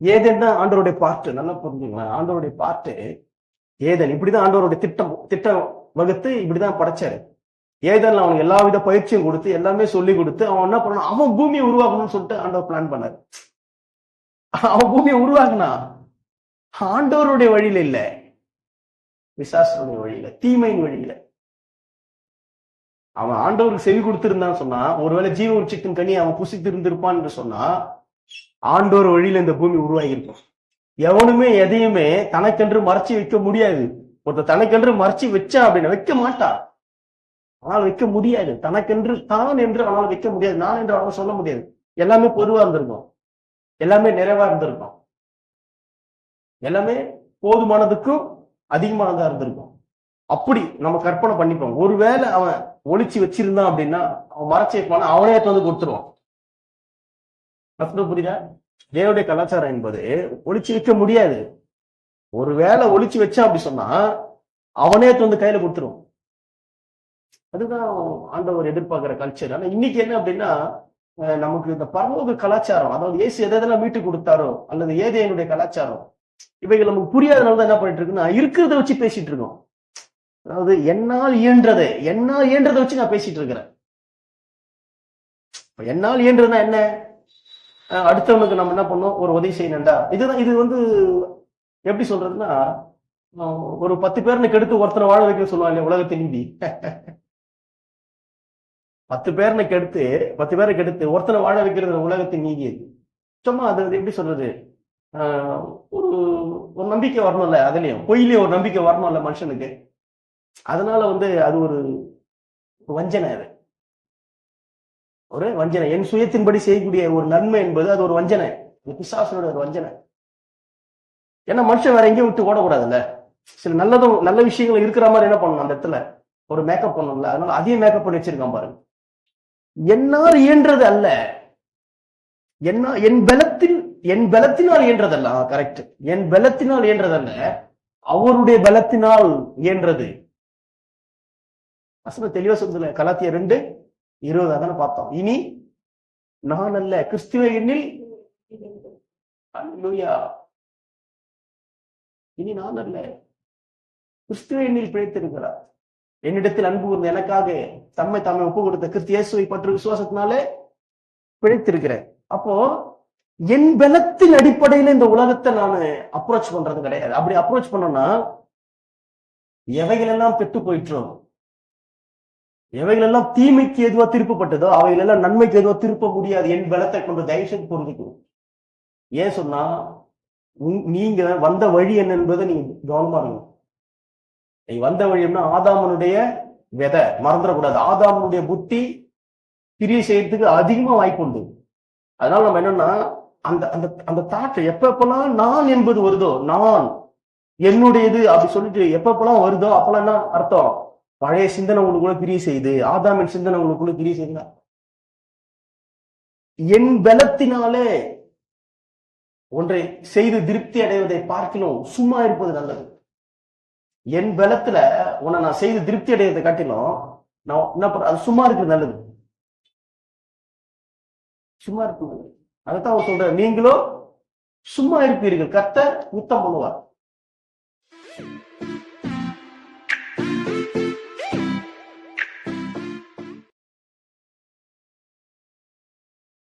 Eden தான் ஆண்டவருடைய பாட்டு. நல்லா புரிஞ்சுங்களேன். ஆண்டவருடைய பாட்டு ஏதன். இப்படிதான் ஆண்டவருடைய திட்டம் திட்டம் வகுத்து இப்படிதான் படைச்சாரு. ஏதன் அவனுக்கு எல்லா வித பயிற்சியும் கொடுத்து எல்லாமே சொல்லி கொடுத்து அவன் என்ன பண்ணான்? அவன் பூமியை உருவாக்கணும்னு சொல்லிட்டு ஆண்டவர் பிளான் பண்ணாரு. அவன் பூமியை உருவாக்குனா? ஆண்டவருடைய வழியில இல்ல. விசாசனுடைய வழியில தீமையின் வழியில. அவன் ஆண்டவருக்கு செவி கொடுத்திருந்தான்னு சொன்னா ஒருவேளை ஜீவ உச்சிக்கும் கனி அவன் புசித்து இருந்திருப்பான்னு சொன்னா ஆண்டோர் வழியில இந்த பூமி உருவாகியிருக்கும் எவனுமே எதையுமே தனக்கென்று மறைச்சு வைக்க முடியாது. ஒருத்தர் தனக்கென்று மறைச்சு வச்சான் அப்படின்னு வைக்க மாட்டான். ஆனால் வைக்க முடியாது. தனக்கென்று தான் என்று அவனால் வைக்க முடியாது. நான் என்று அவனால் சொல்ல முடியாது. எல்லாமே பொதுவா இருந்திருக்கும். எல்லாமே நிறைவா இருந்திருக்கும். எல்லாமே போதுமானதுக்கும் அதிகமானதா இருந்திருக்கும். அப்படி நம்ம கற்பனை பண்ணிப்போம். ஒருவேளை அவன் ஒளிச்சு வச்சிருந்தான் அப்படின்னா அவன் மறைச்சு வைப்பான? அவனே எடுத்து வந்து கொடுத்துருவான். அர்த்தம் புரியுதா? தேவடைய கலாச்சாரம் என்பது ஒழிச்சு வைக்க முடியாது. ஒருவேளை ஒழிச்சு வச்சா அப்படி சொன்னா அவனே வந்து கையில கொடுத்துருவான் அதுதான் ஆண்டவர் எதிர்பார்க்கிற கல்ச்சர் ஆனா இன்னைக்கு என்ன அப்படின்னா நமக்கு இந்த பரலோக கலாச்சாரம் அதாவது ஏசு எதை எதெல்லாம் மீட்டு கொடுத்தாரோ அல்லது ஏதேனுடைய கலாச்சாரம் இவைகள் நமக்கு புரியாதனால தான் என்ன பண்ணிட்டு இருக்குன்னா இருக்கிறத வச்சு பேசிட்டு இருக்கோம். அதாவது என்னால் இயன்றதை என்னால் இயன்றதை வச்சு நான் பேசிட்டு இருக்கிறேன். இப்ப என்னால் இயன்றதுன்னா என்ன? அடுத்தவனுக்கு நம்ம என்ன பண்ணோம் ஒரு உதவி செய்யணும்டா. இதுதான் இது வந்து எப்படி சொல்றதுன்னா ஒரு பத்து பேர்னு கெடுத்து ஒருத்தனை வாழ வைக்க சொல்லுவாங்க உலகத்தின் நீதி? பத்து பேர்னு கெடுத்து பத்து பேரை கெடுத்து ஒருத்தனை வாழ வைக்கிறது உலகத்தின் நீதி அது. சும்மா அது எப்படி சொல்றது? ஆஹ் ஒரு ஒரு நம்பிக்கை வரணும்ல அதுலயும். பொய்லயும் ஒரு நம்பிக்கை வரணும்ல மனுஷனுக்கு. அதனால வந்து அது ஒரு வஞ்சனை அது. ஒரு வஞ்சனை. என் சுயத்தின்படி செய்யக்கூடிய ஒரு நன்மை என்பது அது ஒரு வஞ்சனை. பிசாசனோட ஒரு வஞ்சனை. ஏன்னா மனுஷன் வேற எங்கேயும் விட்டு ஓடக்கூடாதுல்ல. சில நல்லதும் நல்ல விஷயங்கள் இருக்கிற மாதிரி என்ன பண்ணணும் அந்த இடத்துல? ஒரு மேக்கப் பண்ணணும்ல. அதனால அதையும் மேக்கப் பண்ணி வச்சிருக்கான் பாருங்க. என்னால் இயன்றது அல்ல என்ன என் பலத்தில் என் பலத்தினால் இயன்றதல்ல. கரெக்ட் என் பலத்தினால் இயன்றதல்ல. அவருடைய பலத்தினால் இயன்றது. வசனம் தெளிவா சொல்லுதுல கலாத்திய ரெண்டு இருபது அதான பார்த்தோம். இனி நான் அல்ல கிறிஸ்துவ எண்ணில் இனி நான் அல்ல கிறிஸ்துவ எண்ணில் பிழைத்திருக்கிறார். என்னிடத்தில் அன்பு கூர்ந்து எனக்காக தம்மை தாமே ஒப்பு கொடுத்த கிறிஸ்தியேசுவை இயேசுவை பற்று விசுவாசத்தினாலே பிழைத்திருக்கிறேன். அப்போ என் பலத்தின் அடிப்படையில இந்த உலகத்தை நான் அப்ரோச் பண்றது கிடையாது. அப்படி அப்ரோச் பண்ணோம்னா எவைகள் எல்லாம் கெட்டு போயிட்டுரும் எவைகள் எல்லாம் தீமைக்கு எதுவா திருப்பப்பட்டதோ அவைகள் எல்லாம் நன்மைக்கு எதுவா திருப்ப முடியாது என் பலத்தை கொண்டு தயவுசெய்து புரிஞ்சுக்கணும். ஏன் சொன்னா உங்- நீங்க வந்த வழி என்ன என்பதை நீங்க கவனமா இருக்கணும். நீ வந்த வழி என்ன ஆதாமனுடைய விதை மறந்துடக்கூடாது. ஆதாமனுடைய புத்தி கிரியை செய்யறதுக்கு அதிகமா வாய்ப்பு உண்டு. அதனால நம்ம என்னன்னா அந்த அந்த அந்த தாட்டை எப்ப எப்பெல்லாம் நான் என்பது வருதோ நான் என்னுடையது அப்படி சொல்லிட்டு எப்ப எப்பெல்லாம் வருதோ அப்பெல்லாம் என்ன அர்த்தம்? பழைய சிந்தனை உங்களுக்குள்ள கிரியை செய்து ஆதாமின் சிந்தனை உங்களுக்குள்ள கிரியை செய்யுங்க என் பலத்தினாலே ஒன்றை செய்து திருப்தி அடைவதை பார்க்கணும் சும்மா இருப்பது நல்லது. என் பலத்துல உன்னை நான் செய்து திருப்தி அடைவதை காட்டிலும் நான் என்ன பண்ற அது சும்மா இருக்கிறது நல்லது. சும்மா இருக்கு அதைத்தான் அவர் சொல்ற நீங்களும் சும்மா இருப்பீர்கள். கத்த யுத்தம் பண்ணுவார்.